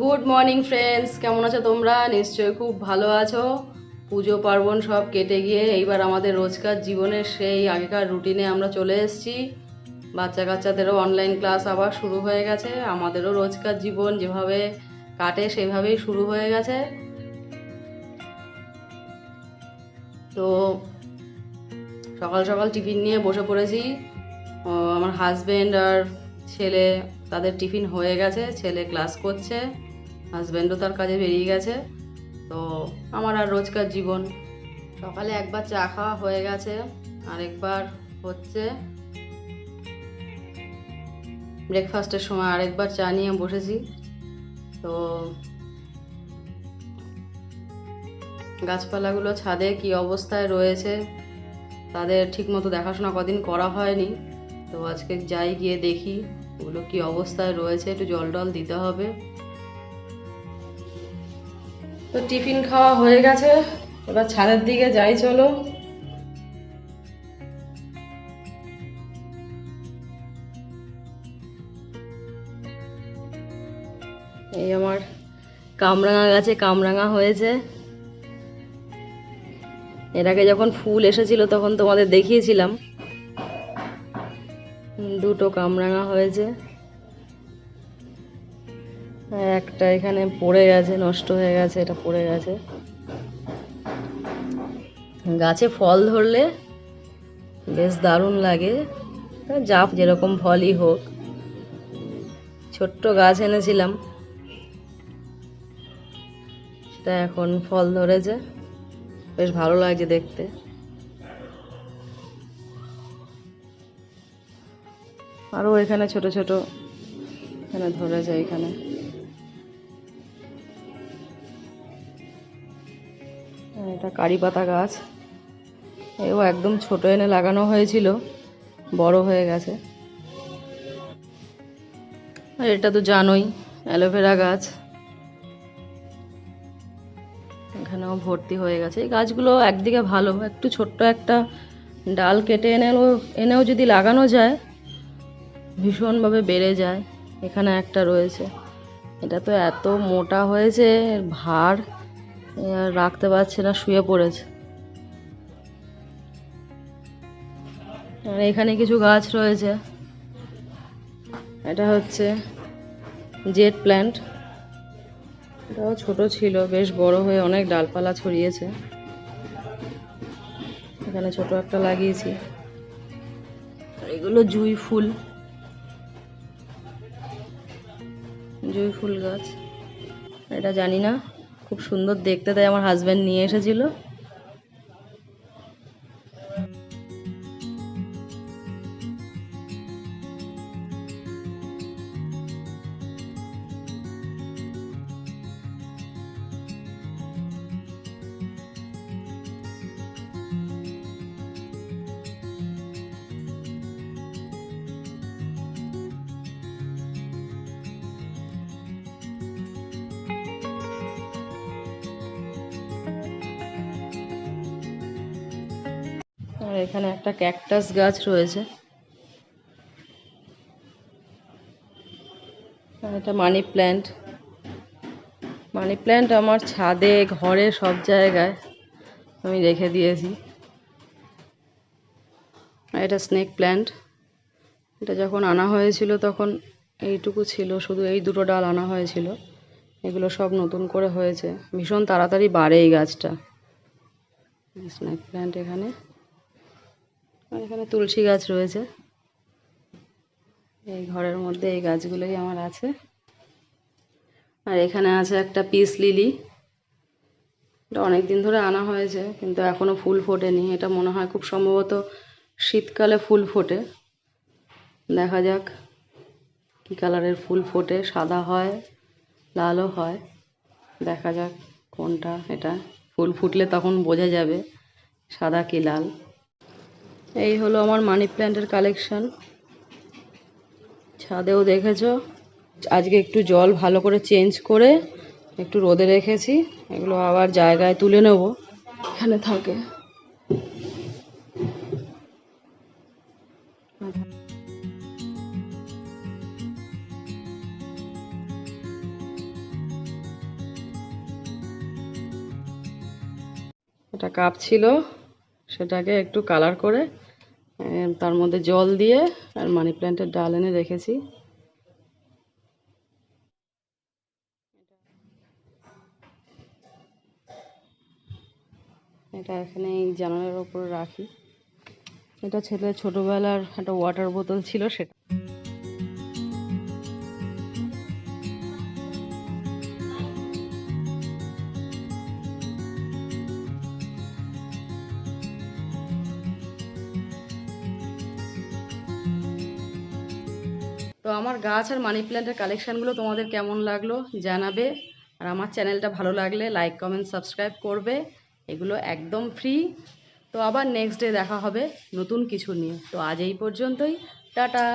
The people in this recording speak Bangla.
গুড মর্নিং ফ্রেন্ডস কেমন আছো তোমরা? নিশ্চয়ই খুব ভালো আছো। পুজো, পার্বণ সব কেটে গিয়ে এইবার আমাদের রোজকার জীবনের সেই আগেকার রুটিনে আমরা চলে এসেছি। বাচ্চা কাচ্চাদেরও অনলাইন ক্লাস আবার শুরু হয়ে গেছে। আমাদেরও রোজকার জীবন যেভাবে কাটে, সেভাবেই শুরু হয়ে গেছে। তো সকাল সকাল টিফিন নিয়ে বসে পড়েছি। আমার হাজবেন্ড আর ছেলে তাদের টিফিন হয়ে গেছে, ছেলে ক্লাস করছে, হাজব্যান্ডও তার কাজে বেরিয়ে গেছে। তো আমার আর রোজকার জীবন। সকালে একবার চা খাওয়া হয়ে গেছে, আরেকবার হচ্ছে ব্রেকফাস্টের সময় আরেকবার চা নিয়ে বসেছি। তো গাছপালাগুলো ছাদে কি অবস্থায় রয়েছে, তাদের ঠিকমতো দেখাশোনা কদিন করা হয়নি। তো আজকে যাই গিয়ে দেখি ওগুলো কি অবস্থায় রয়েছে, একটু জল টল দিতে হবে। তো টিফিন খাওয়া হয়ে গেছে, এবার ছাদের দিকে যাই, চলো। এই আমার কামরাঙা গাছে কামরাঙা হয়েছে। এর আগে যখন ফুল এসেছিল তখন তোমাদের দেখিয়েছিলাম। দুটো কামরাঙা হয়েছে। একটা এখানে পড়ে গেছে, নষ্ট হয়ে গেছে, এটা পড়ে গেছে। গাছে ফল ধরলে বেশ দারুণ লাগে। যা যেরকম ফলই হোক। ছোট্ট গাছ এনেছিলাম। তা এখন ফল ধরেছে। বেশ ভালো লাগছে দেখতে। আরও এখানে ছোট ছোট, এখানে ধরে যায় এখানে। এটা কারি পাতা গাছ। এও একদম ছোট এনে লাগানো হয়েছিল, বড় হয়ে গেছে। আর এটা তো জানোই, অ্যালোভেরা গাছ। এখানেও ভর্তি হয়ে গেছে। এই গাছগুলো একদিকে ভালো, একটু ছোট্ট একটা ডাল কেটে এনেও এনেও যদি লাগানো যায় ভীষণভাবে বেড়ে যায়। এখানে একটা রয়েছে। এটা তো এত মোটা হয়েছে ভার রাখতে পারছে না, শুয়ে পড়েছে। আর এখানে কিছু গাছ রয়েছে। এটা হচ্ছে জেট প্ল্যান্ট। এটাও ছোট ছিল, বেশ বড় হয়ে অনেক ডালপালা ছড়িয়েছে। এখানে ছোট একটা লাগিয়েছি। এগুলো জুই ফুল। জুই ফুল গাছ। এটা জানি না খুব সুন্দর দেখতে তাই আমার হাজব্যান্ড নিয়ে এসেছিল। আর এখানে একটা ক্যাকটাস গাছ রয়েছে। এটা মানি প্ল্যান্ট। মানি প্ল্যান্ট আমার ছাদে, ঘরে, সব জায়গায় আমি রেখে দিয়েছি। এটা স্নেক প্ল্যান্ট। এটা যখন আনা হয়েছিল তখন এইটুকু ছিল, শুধু এই দুটো ডাল আনা হয়েছিল। এগুলো সব নতুন করে হয়েছে। ভীষণ তাড়াতাড়ি বাড়ে এই গাছটা। স্নেক প্ল্যান্ট এখানে। এখানে তুলসী গাছ রয়েছে। এই ঘরের মধ্যে এই গাছগুলোই আমার আছে। আর এখানে আছে একটা পিস লিলি। এটা অনেক দিন ধরে আনা হয়েছে, কিন্তু এখনও ফুল ফোটেনি। এটা মনে হয় খুব সম্ভবত শীতকালে ফুল ফোটে। দেখা যাক কী কালারের ফুল ফোটে। সাদা হয়, লালও হয়। দেখা যাক কোনটা। এটা ফুল ফুটলে তখন বোঝা যাবে সাদা কি লাল। এই হলো আমার মানি প্ল্যান্টের কালেকশান ছাদেও দেখেছ? আজকে একটু জল ভালো করে চেঞ্জ করে একটু রোদে রেখেছি। এগুলো আবার জায়গায় তুলে নেব। এখানে থাকে। এটা কাপ ছিল। সেটাকে একটু কালার করে তার মধ্যে জল দিয়ে আর মানি প্ল্যান্টের ডাল এনে রেখেছি। এটা এখানে এই জানালার ওপর রাখি। এটা ছেলে ছোটবেলার একটা ওয়াটার বোতল ছিল, সেটা তো আমার গাছ আর মানি প্ল্যান্টের কালেকশানগুলো তোমাদের কেমন লাগল জানাবে। আর আমার চ্যানেলটা ভালো লাগলে লাইক কমেন্ট সাবস্ক্রাইব করবে। এগুলো একদম ফ্রি তো আবার নেক্সট ডে দেখা হবে নতুন কিছু নিয়ে। তো আজ এই পর্যন্তই। টাটা!